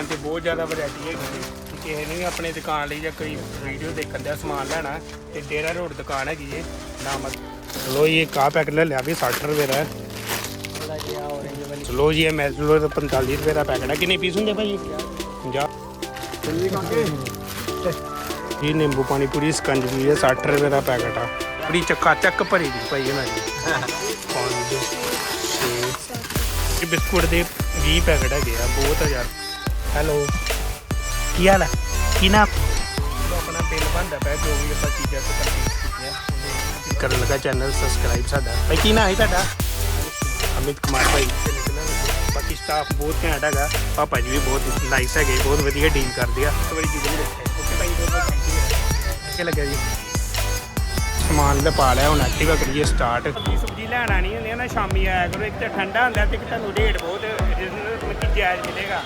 ਦੁਕਾਨ ਤੇ ਬਹੁਤ ਜ਼ਿਆਦਾ ਵੈਰਾਈਟੀ ਹੈਗੀ ਹੈ ਤੇ ਕਿਸੇ ਨੇ ਵੀ ਆਪਣੇ ਦੁਕਾਨ ਲਈ ਜਾਂ ਕੋਈ ਵੀਡੀਓ ਦੇਖਣ ਦਾ ਸਮਾਨ ਲੈਣਾ, ਤੇ ਡੇਰਾ ਰੋਡ ਦੁਕਾਨ ਹੈਗੀ ਹੈ ਨਾਮ ਚਲੋ ਇਹ ਕਾ ਪੈਕਟ ਲੈ ਲਿਆ ਵੀ 60 ਰੁਪਏ ਦਾ। ਹੈ। ਚਲੋ ਜੀ, ਇਹ ਮੈਜ਼ਲੋ ਦਾ 45 ਰੁਪਏ ਦਾ ਪੈਕਟ ਹੈ ਕਿੰਨੇ ਪੀਸ ਹੁੰਦੇ ਭਾਈ? 50 ਇਹ ਨਿੰਬੂ ਪਾਣੀ ਪੂਰੀ ਸਕੰਜਵੀ ਹੈ 60 ਰੁਪਏ ਦਾ ਪੈਕਟ ਆ। ਬੜੀ ਚੱਕਾ ਚੱਕ ਭਰੀ ਦੀ ਭਾਈ ਇਹਨਾਂ ਦੀ। ਪੰਜ, ਛੇ। ਬਿਸਕੁਟ ਦੇ 20 ਪੈਕਟ ਹੈਗੇ ਆ, ਬਹੁਤ ਆ ਯਾਰ। ਹੈਲੋ। ਕੀ ਹਾਲ ਹੈ? ਕੀ ਨਾਮ? ਆਪਣਾ ਬਿੱਲ ਬਣਦਾ ਪਿਆ ਜੋ ਵੀ ਆਪਾਂ ਚੀਜ਼ਾਂ ਤੋਂ ਪਰਚੇਸ ਕੀਤੀਆਂ। ਕਰਨ ਲੱਗਾ ਚੈਨਲ ਸਬਸਕ੍ਰਾਈਬ ਸਾਡਾ? ਭਾਈ ਕੀ ਨਾਮ ਹੈ ਤੁਹਾਡਾ? ਅਮਿਤ ਕੁਮਾਰ ਭਾਈ। ਬਾਕੀ ਸਟਾਫ ਬਹੁਤ ਘੈਂਟ ਹੈਗਾ। ਪਾਪਾ ਜੀ ਵੀ ਬਹੁਤ ਨਾਈਸ ਹੈਗੇ ਬਹੁਤ ਵਧੀਆ ਡੀਲ ਕਰਦੇ ਆ। ਇੱਕ ਵਾਰੀ ਜੀ ਵੀ ਰੱਖਿਆ ਓਕੇ ਭਾਈ ਬਹੁਤ ਬਹੁਤ ਥੈਂਕ ਯੂ ਕੀ ਲੱਗਿਆ ਜੀ? ਸਮਾਨ ਦਾ ਪਾ ਲਿਆ ਹੁਣ ਐਕਟਿਵਾ ਕਰੀਏ ਸਟਾਰਟ ਸਬਜ਼ੀ ਲੈਣ ਆਣੀ ਹੁੰਦੀ ਆ ਨਾ ਸ਼ਾਮੀ ਆਇਆ ਕਰੋ। ਇੱਕ ਤਾਂ ਠੰਡਾ ਹੁੰਦਾ ਤੇ ਇੱਕ ਤੁਹਾਨੂੰ ਰੇਟ ਬਹੁਤ ਮਤਲਬ ਜਾਇਜ਼ ਮਿਲੇਗਾ।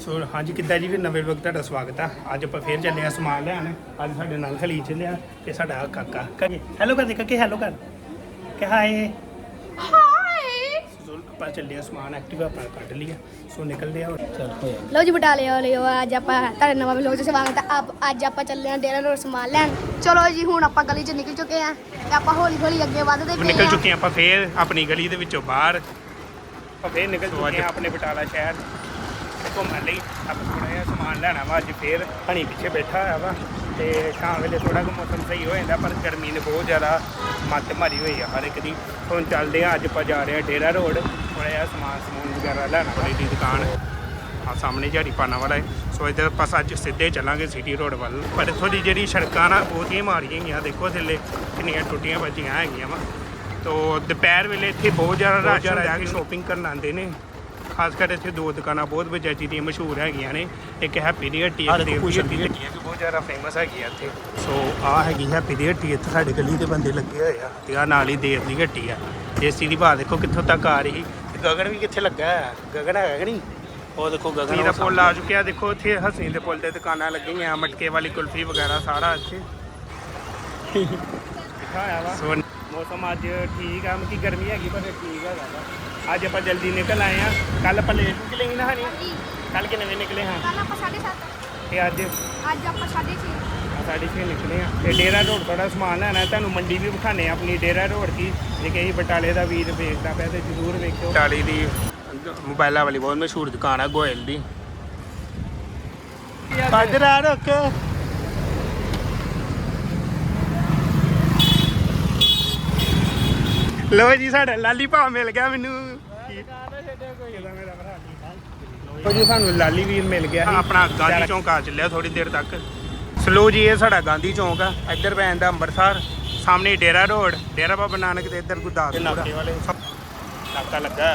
ਸੋ ਹਾਂਜੀ ਕਿੱਦਾਂ ਜੀ? ਫਿਰ ਨਵੇਂ ਵਕਤ ਤੁਹਾਡਾ ਸਵਾਗਤ ਆ। ਅੱਜ ਆਪਾਂ ਫੇਰ ਚੱਲੇ ਆ ਸਮਾਨ ਲੈਣ। ਅੱਜ ਸਾਡੇ ਨਾਲ ਖਲੀ ਚੱਲਿਆ ਤੇ ਸਾਡਾ ਕਾਕਾ। ਕਹੇ ਹੈਲੋ ਕਰ ਦੇ ਕਿ ਹੈਲੋ ਕਰ ਕਿ ਹਾਏ? ਹਾਏ! ਸੋ ਆਪਾਂ ਚੱਲੇ ਆ ਸਮਾਨ ਐਕਟਿਵਾ ਆਪਾਂ ਕੱਢ ਲਿਆ ਸੋ ਨਿਕਲਦੇ ਆ ਚਲ ਹੋਇਆ ਲੋ ਜੀ ਬਟਾਲੇ ਵਾਲੇ ਹੋ ਅੱਜ ਆਪਾਂ ਤੁਹਾਡੇ ਨਵਾਂ ਵਲੌਗ ਚ ਸਵਾਗਤ ਹੈ ਆਪ ਅੱਜ ਆਪਾਂ ਚੱਲੇ ਹਾਂ ਡੇਰਾ ਰੋਡ ਸਮਾਨ ਲੈਣ। ਚਲੋ ਜੀ ਹੁਣ ਆਪਾਂ ਗਲੀ ਚ ਨਿਕਲ ਚੁੱਕੇ ਆ ਤੇ ਆਪਾਂ ਹੌਲੀ ਹੌਲੀ ਅੱਗੇ ਵਧਦੇ ਪਏ ਨਿਕਲ ਚੁੱਕੇ ਹਾਂ ਆਪਾਂ ਫੇਰ ਆਪਣੀ ਗਲੀ ਦੇ ਵਿੱਚੋਂ ਬਾਹਰ। ਆਪਾਂ ਫੇਰ ਨਿਕਲ ਚੁੱਕੇ ਹਾਂ ਆਪਣੇ ਬਟਾਲਾ ਸ਼ਹਿਰ। ਘੁੰਮਣ ਲਈ ਆਪਾਂ ਥੋੜਾ ਜਿਹਾ ਸਮਾਨ ਲੈਣਾ ਵਾ ਅੱਜ ਫੇਰ ਹਣੀ ਪਿੱਛੇ ਬੈਠਾ ਹੋਇਆ ਵਾ ਤੇ ਸ਼ਾਮ ਵੇਲੇ ਥੋੜਾ ਕੁ ਮੌਸਮ ਸਹੀ ਹੋ ਜਾਂਦਾ ਪਰ ਗਰਮੀ ਨੇ ਬਹੁਤ ਜ਼ਿਆਦਾ ਮੱਤ ਮਾਰੀ ਹੋਈ ਆ ਹਰ ਇੱਕ ਦੀ। ਹੁਣ ਚੱਲਦੇ ਆ ਅੱਜ ਆਪਾਂ ਜਾ ਰਹੇ ਆ ਡੇਰਾ ਰੋਡ ਥੋੜਾ ਜਿਹਾ ਸਮਾਨ ਸਮੂਨ ਵਗੈਰਾ ਲੈਣਾ ਵਾਲੀ ਦੀ ਦੁਕਾਨ। ਆ ਸਾਹਮਣੇ ਝਾੜੀ ਪਾਣਾ ਵਾਲਾ ਹੈ। ਸੋ ਇਧਰ ਪਾਸ ਅੱਜ ਸਿੱਧੇ ਚੱਲਾਂਗੇ ਸਿਟੀ ਰੋਡ ਵੱਲ। ਪਰ ਇੱਥੋਂ ਦੀ ਜਿਹੜੀ ਸੜਕਾਂ ਨਾ ਬਹੁਤ ਹੀ ਮਾਰੀਆਂ ਹੈਗੀਆਂ ਦੇਖੋ ਥੱਲੇ ਕਿੰਨੀਆਂ ਟੁੱਟੀਆਂ ਵੱਜੀਆਂ ਹੈਗੀਆਂ ਵਾ। ਤੋ ਦੁਪਹਿਰ ਵੇਲੇ ਇੱਥੇ ਬਹੁਤ ਜ਼ਿਆਦਾ ਰਸ਼ ਹੁੰਦਾ ਹੈ ਸ਼ੋਪਿੰਗ ਕਰਨ ਆਉਂਦੇ ਨੇ। ਖਾਸ ਕਰ ਇੱਥੇ ਦੋ ਦੁਕਾਨਾਂ ਬਹੁਤ ਵਜਾਜੀ ਦੀਆਂ ਮਸ਼ਹੂਰ ਹੈਗੀਆਂ ਨੇ। ਇੱਕ ਹੈਪੀ ਦੀ ਹੱਟੀ ਇੱਕ ਦੇਵੀ ਹੱਟੀ ਲੱਗੀ ਹੈ ਕਿ ਬਹੁਤ ਜ਼ਿਆਦਾ ਫੇਮਸ ਹੈਗੀ ਆ ਇੱਥੇ। ਸੋ ਆ ਹੈਗੀ ਹੈਪੀ ਦੀ ਹੱਟੀ ਇੱਥੇ ਸਾਡੇ ਗਲੀ ਦੇ ਬੰਦੇ ਲੱਗੇ ਹੋਏ ਆ ਤੇ ਆ ਨਾਲ ਹੀ ਦੇਵ ਦੀ ਹੱਟੀ ਆ। ਏਸੀ ਦੀ ਬਾਤ ਦੇਖੋ ਕਿੱਥੋਂ ਤੱਕ ਆ ਰਹੀ। ਤੇ ਗਗਨ ਵੀ ਕਿੱਥੇ ਲੱਗਾ ਹੈ ਗਗਨ ਹੈਗਾ ਕਿ ਨਹੀਂ? ਉਹ ਦੇਖੋ ਗਗਨ ਦਾ ਪੁੱਲ ਆ ਚੁੱਕਿਆ ਦੇਖੋ ਇੱਥੇ ਹਸਨੀ ਦੇ ਪੁੱਲ ਤੇ ਦੁਕਾਨਾਂ ਲੱਗੀਆਂ ਮਟਕੇ ਵਾਲੀ ਕੁਲਫੀ ਵਗੈਰਾ ਸਾਰਾ ਇੱਥੇ। ਹੋਇਆ ਵਾ। ਸੋ ਮੌਸਮ ਅੱਜ ਠੀਕ ਆ ਮਤਲਬ ਕਿ ਗਰਮੀ ਹੈਗੀ ਪਰ ਠੀਕ ਹੈਗਾ। ਅੱਜ ਆਪਾਂ ਜਲਦੀ ਨਿਕਲ ਆਏ ਆ ਕੱਲ ਆਪਾਂ ਲੇਟ ਨਿਕਲੇ ਸੀ ਨਾ ਹਣੀ ਕੱਲ ਕਿੰਨੇ ਵਜੇ ਨਿਕਲੇ ਹਾਂ? ਕੱਲ ਆਪਾਂ 7:30 ਤੇ ਅੱਜ? ਅੱਜ ਆਪਾਂ 6:30 ਸਾਢੇ ਛੇ ਨਿਕਲੇ ਆ ਤੇ ਡੇਰਾ ਰੋਡ ਥੋੜਾ ਸਮਾਨ ਲੈਣਾ ਤੁਹਾਨੂੰ ਮੰਡੀ ਵੀ ਵਿਖਾਣੇ ਆ ਆਪਣੀ ਡੇਰਾ ਰੋਡ ਦੀ। ਜੇ ਕਹੀ ਬਟਾਲੇ ਦਾ ਵੀਰ ਵੇਚਦਾ ਪਿਆ ਤੇ ਜ਼ਰੂਰ ਵੇਖਿਓ। ਬਟਾਲੇ ਦੀ ਮੋਬਾਈਲਾਂ ਵਾਲੀ ਬਹੁਤ ਮਸ਼ਹੂਰ ਦੁਕਾਨ ਆ ਗੋਇਲ ਦੀ। ਇੱਧਰ ਆ ਲੋ ਜੀ ਸਾਡਾ ਲਾਲੀ ਭਾ ਮਿਲ ਗਿਆ ਮੈਨੂੰ। ਉਹ ਜੀ ਸਾਨੂੰ ਲਾਲੀ ਵੀਰ ਮਿਲ ਗਿਆ ਆਪਣਾ ਗਾਂਧੀ ਚੌਂਕ ਆ ਚੱਲਿਆ ਥੋੜੀ ਦੇਰ ਤੱਕ। ਸਲੋ ਜੀ ਇਹ ਸਾਡਾ ਗਾਂਧੀ ਚੌਂਕ ਆ। ਇੱਧਰ ਪੈਂਦਾ ਅੰਮ੍ਰਿਤਸਰ ਸਾਹਮਣੇ ਡੇਰਾ ਰੋਡ। ਡੇਰਾ ਬਾਬਾ ਨਾਨਕ ਤੇ ਇੱਧਰ ਗੁਰਦਾਸਪੁਰ ਨਾਕੇ ਲੱਗਾ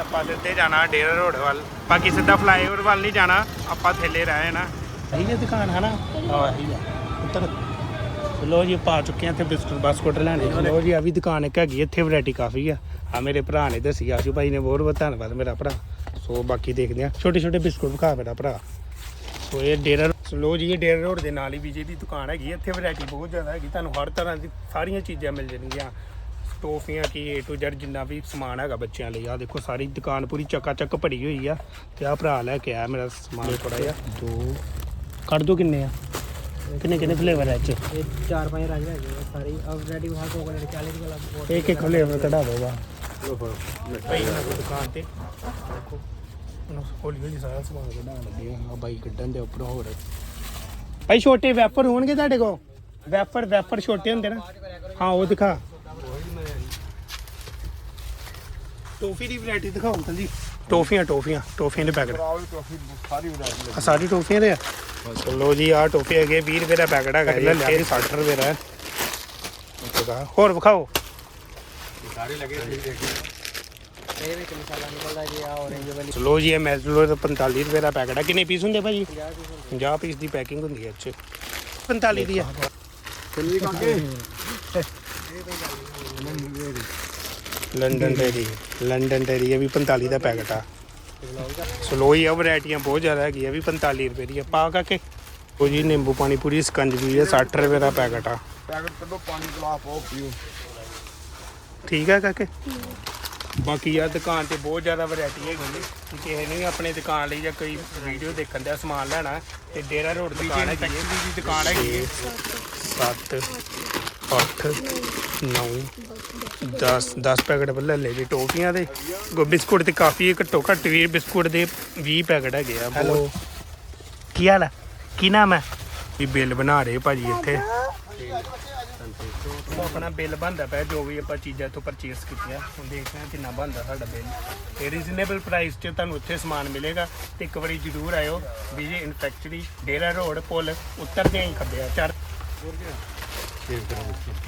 ਆਪਾਂ ਸਿੱਧੇ ਜਾਣਾ ਡੇਰਾ ਰੋਡ ਵੱਲ। ਬਾਕੀ ਸਿੱਧਾ ਫਲਾਈਓਵਰ ਵੱਲ ਨਹੀਂ ਜਾਣਾ। ਆਪਾਂ ਥੱਲੇ ਰਹਿ ਨਾ ਇਹੀ ਦੁਕਾਨ ਹੈ ਨਾ ਹਾਂ ਇਹੀ ਹੈ ਉੱਤਰ। ਲੋ ਜੀ, ਪਾ ਚੁੱਕੇ ਆ ਇੱਥੇ ਬਿਸਕੁਟ ਬਾਸਕੁਟ ਲੈਣੇ। ਲੋ ਜੀ, ਆ ਵੀ ਦੁਕਾਨ ਇੱਕ ਹੈਗੀ ਇੱਥੇ ਵੈਰਾਈਟੀ ਕਾਫੀ ਆ। ਆ ਮੇਰੇ ਭਰਾ ਨੇ ਦੱਸੀ, ਆਸ਼ੂ ਭਾਈ ਨੇ ਬਹੁਤ ਬਹੁਤ ਧੰਨਵਾਦ ਮੇਰਾ ਭਰਾ। ਸੋ ਬਾਕੀ ਦੇਖਦੇ ਆ। ਛੋਟੇ ਛੋਟੇ ਬਿਸਕੁਟ ਵਿਖਾ ਮੇਰਾ ਭਰਾ। ਸੋ ਇਹ ਡੇਰਾ ਲੋ ਜੀ, ਇਹ ਡੇਰਾ ਰੋਡ ਦੇ ਨਾਲ ਹੀ ਵਿਜੇ ਦੀ ਦੁਕਾਨ ਹੈਗੀ ਇੱਥੇ ਵੈਰਾਈਟੀ ਬਹੁਤ ਜ਼ਿਆਦਾ ਹੈਗੀ। ਤੁਹਾਨੂੰ ਹਰ ਤਰ੍ਹਾਂ ਦੀ ਸਾਰੀਆਂ ਚੀਜ਼ਾਂ ਮਿਲ ਜਾਣਗੀਆਂ। ਟੋਫੀਆਂ ਕੀ ਏ ਟੂ ਜ਼ੈਡ ਜਿੰਨਾ ਵੀ ਸਮਾਨ ਹੈਗਾ ਬੱਚਿਆਂ ਲਈ। ਆ ਦੇਖੋ, ਸਾਰੀ ਦੁਕਾਨ ਪੂਰੀ ਚੱਕਾ ਚੱਕ ਭਰੀ ਹੋਈ ਆ। ਤੇ ਆ ਭਰਾ ਲੈ ਕੇ ਆਇਆ ਮੇਰਾ ਸਮਾਨ ਥੋੜਾ ਜਿਹਾ। ਦੋ ਕੱਢ ਦੋ ਕਿੰਨੇ ਆ? ਕਿੰਨੇ ਕਿੰਨੇ ਫਲੇਵਰ ਹੈ ਇਹ 'ਚ? ਇਹ ਚਾਰ ਪੰਜ ਰੰਗ ਹੈਗੇ ਆ ਸਾਰੇ। ਆਲਰੇਡੀ ਵਹਾਂ ਕੋਕੋਨਟ 40 ਵਾਲਾ ਬਹੁਤ ਇੱਕ ਇੱਕ ਫਲੇਵਰ ਕਢਾ ਦੋ ਵਾ ਭਾਈ ਦੀ ਦੁਕਾਨ ਤੇ ਦੇਖੋ। ਉਹਨਾਂ ਹੌਲੀ ਹੌਲੀ ਸਾਰਾ ਸਮਾਨ ਕਢਾਉਣ ਲੱਗੇ ਆ। ਬਾਈ ਕੱਢਣ ਦੇ ਉੱਪਰ ਹੋਰ। ਭਾਈ ਛੋਟੇ ਵੈਫਰ ਹੋਣਗੇ ਤੁਹਾਡੇ ਕੋਲ? ਵੈਫਰ ਵੈਫਰ ਛੋਟੇ ਹੁੰਦੇ ਨਾ। ਹਾਂ ਉਹ ਦਿਖਾ। ਟੋਫੀ ਦੀ ਵੈਰਾਈਟੀ ਦਿਖਾਓ ਅੰਕਲ ਜੀ। ਟੋਫੀਆਂ ਟੋਫੀਆਂ। ਟੋਫੀਆਂ ਦੇ ਪੈਕਟ। ਆ ਸਾਰੀ ਟੋਫੀਆਂ ਦੇ ਆ। ਚਲੋ ਜੀ ਆ ਟੋਫੀ ਹੈਗੇ 20 ਰੁਪਏ ਦਾ ਪੈਕਟ ਹੈਗਾ ਇਹ ਲਿਆ 60 ਰੁਪਏ ਦਾ ਹੈ। ਦੇਖੋ ਹੋਰ ਵਿਖਾਓ। ਇਹਦੇ ਵਿੱਚ ਮਸਾਲਾ ਨਿਕਲਦਾ ਜੀ ਆ orange ਵਾਲੀ। ਚਲੋ ਜੀ ਇਹ ਮੈਜ਼ਲੋ ਦਾ 45 ਰੁਪਏ ਦਾ ਪੈਕਟ ਹੈ। ਕਿੰਨੇ ਪੀਸ ਹੁੰਦੇ ਭਾਜੀ? 50 ਪੀਸ ਦੀ ਪੈਕਿੰਗ ਹੁੰਦੀ ਹੈ ਇਹ 'ਚ 45 ਦੀ ਹੈ। ਲੰਡਨ ਡੇਰੀ ਲੰਡਨ ਡੇਰੀ ਇਹ ਵੀ 45 ਦਾ ਪੈਕਟ ਆ। ਸਲੋ ਹੀ ਆ ਵੈਰਾਈਟੀਆਂ ਬਹੁਤ ਜ਼ਿਆਦਾ ਹੈਗੀ ਆ ਵੀ 45 ਰੁਪਏ ਦੀ ਆ। ਪਾ ਕਾਕੇ। ਉਹ ਜੀ ਨਿੰਬੂ ਪਾਣੀ ਪੂਰੀ ਸਕੰਜਵੀ ਹੈ 60 ਰੁਪਏ ਦਾ ਪੈਕਟ ਆ। ਪੈਕਟ ਕੱਢੋ ਪਾਣੀ ਗਲਾਸ ਪਾਓ ਪੀਓ। ਠੀਕ ਹੈ ਕਾਕੇ? ਬਾਕੀ ਯਾਰ ਦੁਕਾਨ ਤੇ ਬਹੁਤ ਜ਼ਿਆਦਾ ਵੈਰਾਈਟੀ ਹੈਗੀ ਨੇ। ਕਿ ਕਿਸੇ ਨੇ ਵੀ ਆਪਣੇ ਦੁਕਾਨ ਲਈ ਜਾਂ ਕੋਈ ਵੀਡੀਓ ਦੇਖਣ ਦਾ ਸਮਾਨ ਲੈਣਾ ਤੇ ਡੇਰਾ ਰੋਡ ਦੁਕਾਨ ਹੈਗੀ ਹੈ। ਦੀ ਦੁਕਾਨ ਹੈਗੀ ਹੈ। 7 8 9 10 10 ਪੈਕਟ ਬੱਲੇ ਲੈ ਜੀ ਟੋਫੀਆਂ ਦੇ। ਗੋ ਬਿਸਕੁਟ ਤੇ ਕਾਫੀ ਘੱਟੋ ਘੱਟ ਵੀ ਬਿਸਕੁਟ ਦੇ 20 ਪੈਕਟ ਹੈਗੇ ਆ। ਹੈਲੋ। ਕੀ ਹਾਲ ਹੈ? ਕੀ ਨਾਮ ਹੈ? ਵੀ ਬਿੱਲ ਬਣਾ ਰਹੇ ਭਾਜੀ ਇੱਥੇ। ਆਪਣਾ ਬਿੱਲ ਬਣਦਾ ਪਿਆ ਜੋ ਵੀ ਆਪਾਂ ਚੀਜ਼ਾਂ ਤੋਂ ਪਰਚੇਸ ਕੀਤੀਆਂ ਹੁਣ ਦੇਖਦੇ ਹਾਂ ਕਿੰਨਾ ਬਣਦਾ ਸਾਡਾ ਬਿੱਲ। ਤੇ ਰੀਜ਼ਨੇਬਲ ਪ੍ਰਾਈਸ 'ਚ ਤੁਹਾਨੂੰ ਉੱਥੇ ਸਮਾਨ ਮਿਲੇਗਾ। ਤੇ ਇੱਕ ਵਾਰੀ ਜ਼ਰੂਰ ਆਇਓ ਵਿਜੇ ਇਨਫੈਕਚਰੀ ਡੇਰਾ ਰੋਡ ਪੁੱਲ ਉੱਤਰਦੇ ਹੀ ਖੱਬਿਆ ਚੜ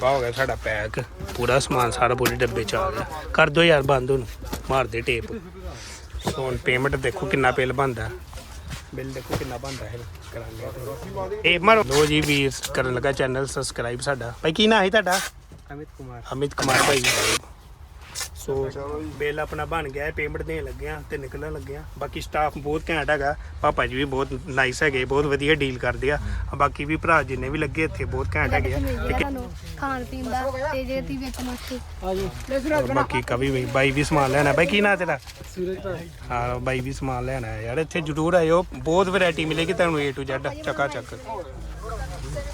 ਹੋ ਗਿਆ ਸਾਡਾ ਪੈਕ। ਪੂਰਾ ਸਮਾਨ ਸਾਰਾ ਪੂਰੇ ਡੱਬੇ ਚ ਆ ਗਿਆ। ਕਰ ਦੋ ਯਾਰ ਬੰਦ ਉਹਨੂੰ ਮਾਰ ਦੇ ਟੇਪ। ਸੋ ਹੁਣ ਪੇਮੈਂਟ ਦੇਖੋ ਕਿੰਨਾ ਬਿੱਲ ਬਣਦਾ। ਬਿੱਲ ਦੇਖੋ ਕਿੰਨਾ ਬਣਦਾ ਹੈ ਕਰਾ ਲਿਆ ਇਹ ਮਾਰੋ। ਲੋ ਜੀ ਵੀਰ ਕਰਨ ਲੱਗਾ ਚੈਨਲ ਸਬਸਕ੍ਰਾਈਬ ਸਾਡਾ। ਭਾਈ ਕੀ ਨਾਂ ਹੈ ਤੁਹਾਡਾ? ਅਮਿਤ ਕੁਮਾਰ। ਅਮਿਤ ਕੁਮਾਰ ਭਾਈ। ਸੋ ਬਿੱਲ ਆਪਣਾ ਬਣ ਗਿਆ ਹੈ ਪੇਮੈਂਟ ਦੇਣ ਲੱਗੇ ਆ ਤੇ ਨਿਕਲਣ ਲੱਗੇ ਆ ਬਾਕੀ ਸਟਾਫ ਬਹੁਤ ਘੈਂਟ ਹੈਗਾ ਪਾਪਾ ਜੀ ਵੀ ਬਹੁਤ ਨਾਈਸ ਹੈਗੇ ਬਹੁਤ ਵਧੀਆ ਡੀਲ ਕਰਦੇ ਆ। ਬਾਕੀ ਵੀ ਭਰਾ ਜਿੰਨੇ ਵੀ ਲੱਗੇ ਇੱਥੇ ਬਹੁਤ ਘੈਂਟ ਹੈਗੇ ਆ। ਤੇ ਕਿ- ਤੁਹਾਨੂੰ ਖਾਣ ਪੀਣ ਦਾ ਤੇ ਜੇ ਤੁਸੀਂ ਵੇਚਣ ਵਾਸਤੇ ਆ ਜੀ ਔਰ ਬਾਕੀ ਕਵੀ ਵੀ ਬਾਈ ਵੀ ਸਮਾਨ ਲੈਣਾ ਬਾਈ ਕੀ ਨਾਂ ਤੇਰਾ? ਸੂਰਜ ਭਾਈ ਹਾਂ ਬਾਈ ਵੀ ਸਮਾਨ ਲੈਣਾ ਹੈ ਯਾਰ। ਇੱਥੇ ਜ਼ਰੂਰ ਆਇਓ। ਬਹੁਤ ਵੈਰਾਈਟੀ ਮਿਲੇਗੀ ਤੁਹਾਨੂੰ A to Z ਚੱਕਾ ਚੱਕ।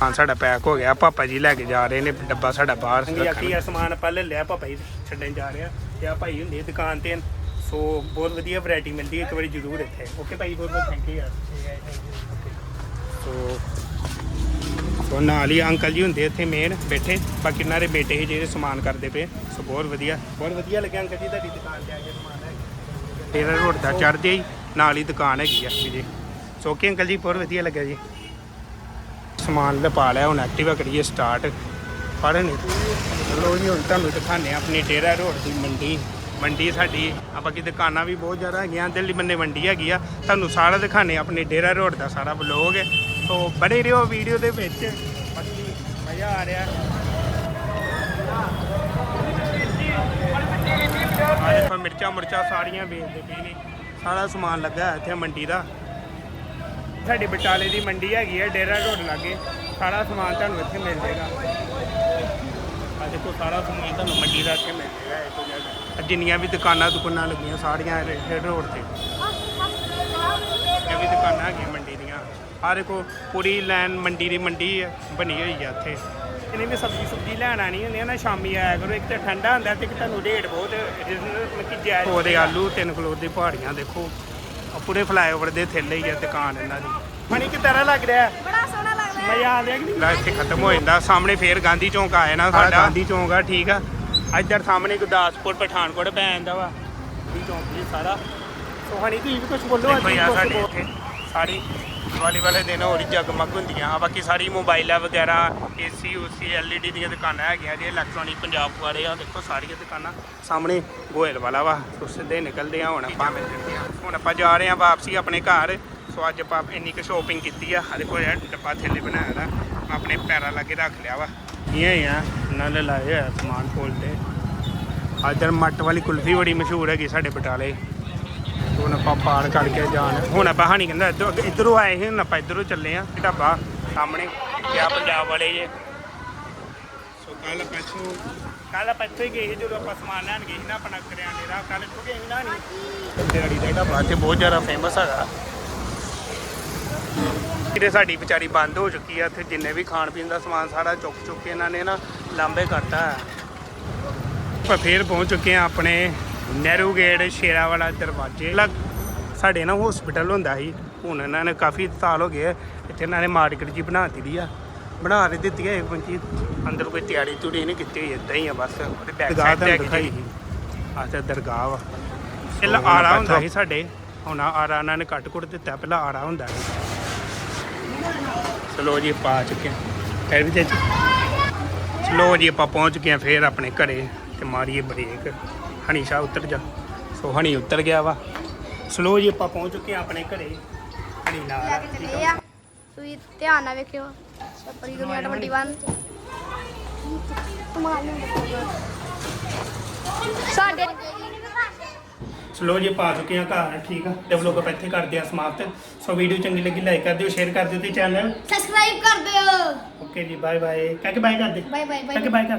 ਹਾਂ ਸਾਡਾ ਪੈਕ ਹੋ ਗਿਆ ਪਾਪਾ ਜੀ ਲੈ ਕੇ ਜਾ ਰਹੇ ਨੇ ਡੱਬਾ ਸਾਡਾ ਬਾਹਰ ਰੱਖਣ ਆ ਸਮਾਨ ਆਪਾਂ ਲੈ ਲਿਆ ਪਾਪਾ ਜੀ ਛੱਡਣ ਜਾ ਰਹੇ ਆ। ਤੇ ਆ ਭਾਈ ਹੁੰਦੇ ਦੁਕਾਨ ਤੇ ਸੋ ਬਹੁਤ ਵਧੀਆ ਵੈਰਾਈਟੀ ਮਿਲਦੀ ਹੈ ਇੱਕ ਵਾਰੀ ਜ਼ਰੂਰ ਇੱਥੇ। ਓਕੇ ਭਾਈ ਬਹੁਤ ਬਹੁਤ ਥੈਂਕ ਯੂ ਯਾਰ। ਸੋ ਸੋ ਨਾਲ ਹੀ ਅੰਕਲ ਜੀ ਹੁੰਦੇ ਇੱਥੇ ਮੇਨ ਬੈਠੇ। ਬਾਕੀ ਇਹਨਾਂ ਦੇ ਬੇਟੇ ਹੀ ਜਿਹੜੇ ਸਮਾਨ ਕਰਦੇ ਪਏ। ਸੋ ਬਹੁਤ ਵਧੀਆ। ਬਹੁਤ ਵਧੀਆ ਲੱਗਿਆ ਅੰਕਲ ਜੀ ਤੁਹਾਡੀ ਦੁਕਾਨ ਤੇ ਆ ਕੇ ਸਮਾਨ ਲੈ ਕੇ। ਤੇਰਾ ਰੋਡ ਦਾ ਚੜ੍ਹਦੇ ਹੀ ਨਾਲ ਹੀ ਦੁਕਾਨ ਹੈਗੀ ਆ ਜੀ। ਸੋ ਓਕੇ ਅੰਕਲ ਜੀ ਬਹੁਤ ਵਧੀਆ ਲੱਗਿਆ ਜੀ। ਸਮਾਨ ਲਪਾ ਲਿਆ, ਹੁਣ ਐਕਟਿਵਾ ਕਰੀਏ ਸਟਾਰਟ ਪਰ ਨਹੀਂ, ਚਲੋ ਜੀ, ਹੁਣ ਤੁਹਾਨੂੰ ਦਿਖਾਣੇ ਆਪਣੀ ਡੇਰਾ ਰੋਡ ਦੀ ਮੰਡੀ। ਮੰਡੀ ਸਾਡੀ, ਆਪਾਂ ਬਾਕੀ ਦੁਕਾਨਾਂ ਵੀ ਬਹੁਤ ਜ਼ਿਆਦਾ ਹੈਗੀਆਂ, ਦਿੱਲੀ ਬੰਨੇ ਮੰਡੀ ਹੈਗੀ ਆ। ਤੁਹਾਨੂੰ ਸਾਰਾ ਦਿਖਾਣੇ ਆਪਣੇ ਡੇਰਾ ਰੋਡ ਦਾ ਸਾਰਾ ਬਲੌਗ ਹੈ ਸੋ ਬੜੇ ਰਹੋ ਵੀਡੀਓ ਦੇ ਵਿੱਚ। ਬਾਕੀ ਮਜ਼ਾ ਆ ਰਿਹਾ। ਆ ਦੇਖੋ, ਮਿਰਚਾਂ ਮੁਰਚਾਂ ਸਾਰੀਆਂ ਵੇਚਦੇ ਪਏ ਨੇ। ਸਾਰਾ ਸਮਾਨ ਲੱਗਾ ਇੱਥੇ ਮੰਡੀ ਦਾ। ਸਾਡੀ ਬਟਾਲੇ ਦੀ ਮੰਡੀ ਹੈਗੀ ਹੈ ਡੇਰਾ ਰੋਡ ਲਾਗੇ। ਸਾਰਾ ਸਮਾਨ ਤੁਹਾਨੂੰ ਇੱਥੇ ਮਿਲ ਜਾਏਗਾ। ਆ ਦੇਖੋ ਸਾਰਾ ਸਮਾਨ ਤੁਹਾਨੂੰ ਮੰਡੀ ਦਾ ਇੱਥੇ ਮਿਲ ਜਾਏਗਾ ਇਹ ਤੋਂ ਜ਼ਿਆਦਾ। ਜਿੰਨੀਆਂ ਵੀ ਦੁਕਾਨਾਂ ਦੁਕਾਨਾਂ ਲੱਗੀਆਂ ਸਾਰੀਆਂ ਡੇਰਾ ਰੋਡ ਤੇ। ਇਹ ਵੀ ਦੁਕਾਨਾਂ ਹੈਗੀਆਂ ਮੰਡੀ ਦੀਆਂ ਆ ਦੇਖੋ ਪੂਰੀ ਲਾਈਨ ਮੰਡੀ ਦੀ ਮੰਡੀ ਹੈ, ਬਣੀ ਹੋਈ ਆ ਇੱਥੇ। ਇਹਨੇ ਵੀ ਸਬਜ਼ੀ ਸੁਬਜ਼ੀ ਲੈਣ ਆਣੀ ਹੁੰਦੀ ਆ ਨਾ ਸ਼ਾਮੀ ਆਇਆ ਕਰੋ ਇੱਕ ਤਾਂ ਠੰਡਾ ਹੁੰਦਾ ਤੇ ਇੱਕ ਤੁਹਾਨੂੰ ਰੇਟ ਬਹੁਤ ਰੀਜ਼ਨਲ ਮਤਲਬ ਕਿ ਜਾਇਜ਼ ਉਹਦੇ ਆਲੂ ਤਿੰਨ ਕਿਲੋ ਦੀ ਪਹਾੜੀਆਂ ਦੇਖੋ। ਪੂਰੇ ਫਲਾਈਓਵਰ ਦੇ ਥੱਲੇ ਹੀ ਆ ਦੁਕਾਨ ਇਹਨਾਂ ਦੀ। ਮਣੀ ਕਿ ਤਰ੍ਹਾਂ ਲੱਗ ਰਿਹਾ? ਹੈ? ਬੜਾ ਸੋਹਣਾ ਲੱਗਦਾ ਮਜ਼ਾ ਆ ਰਿਹਾ ਕਿ ਨਹੀਂ? ਇੱਥੇ ਖਤਮ ਹੋ ਜਾਂਦਾ। ਸਾਹਮਣੇ ਫੇਰ ਗਾਂਧੀ ਚੌਂਕ ਆਇਆ ਨਾ ਸਾਡਾ। ਗਾਂਧੀ ਚੌਂਕ ਆ ਠੀਕ ਆ। ਇੱਧਰ ਸਾਹਮਣੇ ਗੁਰਦਾਸਪੁਰ ਪਠਾਨਕੋਟ ਪੈ ਜਾਂਦਾ ਵਾ। ਗਾਂਧੀ ਚੌਂਕ ਜੀ ਸਾਰਾ। ਸੋ ਹਣੀ ਤੁਸੀਂ ਵੀ ਕੁਝ ਬੋਲੋ ਅੱਜ ਭਈਆ ਸਾਡੇ ਇੱਥੇ ਸਾਰੀ ਦੀਵਾਲੀ ਵਾਲੇ ਦਿਨ ਹੋਰ ਹੀ ਜਗਮਗ ਹੁੰਦੀਆਂ। ਆ ਬਾਕੀ ਸਾਰੀ ਮੋਬਾਈਲਾਂ ਵਗੈਰਾ ਏਸੀ ਓਸੀ ਐਲਈਡੀ ਦੀਆਂ ਦੁਕਾਨਾਂ ਹੈਗੀਆਂ ਜੀ ਇਲੈਕਟ੍ਰੋਨਿਕ ਪੰਜਾਬ ਵਾਲੇ ਆ ਦੇਖੋ ਸਾਰੀਆਂ ਦੁਕਾਨਾਂ। ਸਾਹਮਣੇ ਗੋਇਲ ਵਾਲਾ ਵਾ, ਸੋ ਸਿੱਧੇ ਨਿਕਲਦੇ ਆ ਹੁਣ ਆਪਾਂ। ਮਿਲ ਜਾਂਦੇ ਆ ਹੁਣ ਆਪਾਂ ਜਾ ਰਹੇ ਆ ਵਾਪਸੀ ਆਪਣੇ ਘਰ। ਸੋ ਅੱਜ ਆਪਾਂ ਇੰਨੀ ਕੁ ਸ਼ੋਪਿੰਗ ਕੀਤੀ ਆ। ਆ ਦੇਖੋ ਯਾਰ ਡੱਬਾ ਥੱਲੇ ਬਣਾਇਆ ਦਾ ਆਪਣੇ ਪੈਰਾਂ ਲਾਗੇ ਰੱਖ ਲਿਆ ਵਾ। ਇਹ ਆ, ਇਹਨਾਂ ਨੇ ਲਾਏ ਹੋਇਆ ਸਮਾਨ ਕੋਲ ਤੇ। ਇੱਧਰ ਮੱਟ ਵਾਲੀ ਕੁਲਫੀ ਬੜੀ ਮਸ਼ਹੂਰ ਹੈਗੀ ਸਾਡੇ ਬਟਾਲੇ। ਹੁਣ ਆਪਾਂ ਪਾਰ ਕਰਕੇ ਜਾਣ। ਹੁਣ ਆਪਾਂ ਹਾਣੀ ਕਹਿੰਦਾ ਇੱਧਰੋਂ ਇੱਧਰੋਂ ਆਏ ਸੀ, ਹੁਣ ਆਪਾਂ ਇੱਧਰੋਂ ਚੱਲੇ ਆ। ਢਾਬਾ ਸਾਹਮਣੇ, ਕਿਆ ਪੰਜਾਬ ਵਾਲੇ ਜੇ। ਸੋ ਕੱਲ ਪਛੂ ਕੱਲ ਪਛੂ ਹੀ ਗਏ ਸੀ, ਜਦੋਂ ਆਪਾਂ ਸਮਾਨ ਲੈਣ ਗਏ ਸੀ ਨਾ ਆਪਣਾ ਕਰਿਆਨੇ ਦਾ। ਕੱਲ ਇੱਥੋਂ ਗਏ ਸੀ ਨਾ ਨਹੀਂ ਦਿਹਾੜੀ ਦਾ ਢਾਬਾ ਤੇ ਬਹੁਤ ਜ਼ਿਆਦਾ ਫੇਮਸ ਹੈਗਾ। ਕਿਤੇ ਸਾਡੀ ਵਿਚਾਰੀ ਬੰਦ ਹੋ ਚੁੱਕੀ ਆ, ਇੱਥੇ ਜਿੰਨੇ ਵੀ ਖਾਣ ਪੀਣ ਦਾ ਸਮਾਨ ਸਾਰਾ ਚੁੱਕ ਚੁੱਕ ਕੇ ਇਹਨਾਂ ਨੇ ਨਾ ਲਾਂਬੇ ਕਰਤਾ। ਹੈ ਆਪਾਂ ਫੇਰ ਪਹੁੰਚ ਚੁੱਕੇ ਆ ਆਪਣੇ ਨਹਿਰੂ ਗੇਟ ਸ਼ੇਰਾ ਵਾਲਾ ਦਰਵਾਜ਼ੇ। ਲੱਗ ਸਾਡੇ ਨਾ ਹਸਪੀਟਲ ਹੁੰਦਾ ਸੀ। ਹੁਣ ਇਹਨਾਂ ਨੇ ਕਾਫੀ ਸਾਲ ਹੋ ਗਏ ਇੱਥੇ ਇਹਨਾਂ ਨੇ ਮਾਰਕੀਟ ਜੀ ਬਣਾ ਦਿੱਤੀ ਆ। ਬਣਾ ਦੇ ਦਿੱਤੀ ਹੈ ਪੰਚੀ ਅੰਦਰ ਕੋਈ ਤਿਆਰੀ ਤੁੜੀ ਨਹੀਂ ਕੀਤੀ ਹੋਈ ਇਦਾਂ ਹੀ ਆ ਬਸ। ਉਹਦੇ ਬੈਕ ਸਾਈਡ ਤੇ ਦਿਖਾਈ ਆ ਤੇ ਦਰਗਾਹ ਵਾ। ਪਹਿਲਾਂ ਆਰਾ ਹੁੰਦਾ ਸੀ ਸਾਡੇ। ਹੁਣ ਆਰਾ ਇਹਨਾਂ ਨੇ ਕੱਟ ਕੁੱਟ ਦਿੱਤਾ ਪਹਿਲਾਂ ਆਰਾ ਹੁੰਦਾ ਸੀ। ਚਲੋ ਜੀ ਆਪਾਂ ਆ ਚੁੱਕੇ ਫਿਰ ਵੀ ਚਾਚੀ ਚਲੋ ਜੀ ਆਪਾਂ ਪਹੁੰਚ ਗਏ ਫੇਰ ਆਪਣੇ ਘਰੇ ਤੇ ਮਾਰੀਏ ਬ੍ਰੇਕ ਹਣੀ ਸ਼ਾਹ ਉਤਰ ਜਾ। ਸੋ ਹਣੀ ਉਤਰ ਗਿਆ ਵਾ। ਸਲੋ ਜੀ ਆਪਾਂ ਪਹੁੰਚ ਚੁੱਕੇ ਹਾਂ ਆਪਣੇ ਘਰੇ। ਹਣੀ ਨਾਲ ਆ, ਕੇ ਠੀਕ ਚੱਲੇ ਆ। ਆ ਤੁਸੀਂ ਧਿਆਨ ਨਾਲ ਵੇਖਿਓ। ਛਪਰੀ ਦੁਨੀਆ 21 ਸਾਡੇ ਸਲੋ ਜੀ ਪਾ ਚੁੱਕੇ ਹਾਂ ਘਰ ਠੀਕ ਆ? ਤੇ ਵਲੋਗ ਆਪਾਂ ਇੱਥੇ ਕਰਦੇ ਆ ਸਮਾਪਤ। ਸੋ ਵੀਡੀਓ ਚੰਗੀ ਲੱਗੀ ਲਾਈਕ ਕਰ ਦਿਓ ਸ਼ੇਅਰ ਕਰ ਦਿਓ ਤੇ ਚੈਨਲ ਸਬਸਕ੍ਰਾਈਬ ਕਰ ਦਿਓ। ਓਕੇ ਜੀ ਬਾਏ ਬਾਏ ਕਹਿ ਕੇ ਬਾਏ ਕਰ ਦੇ ਬਾਏ ਬਾਏ ਕਹਿ ਕੇ ਬਾਏ ਬਾਏ ਕਰ।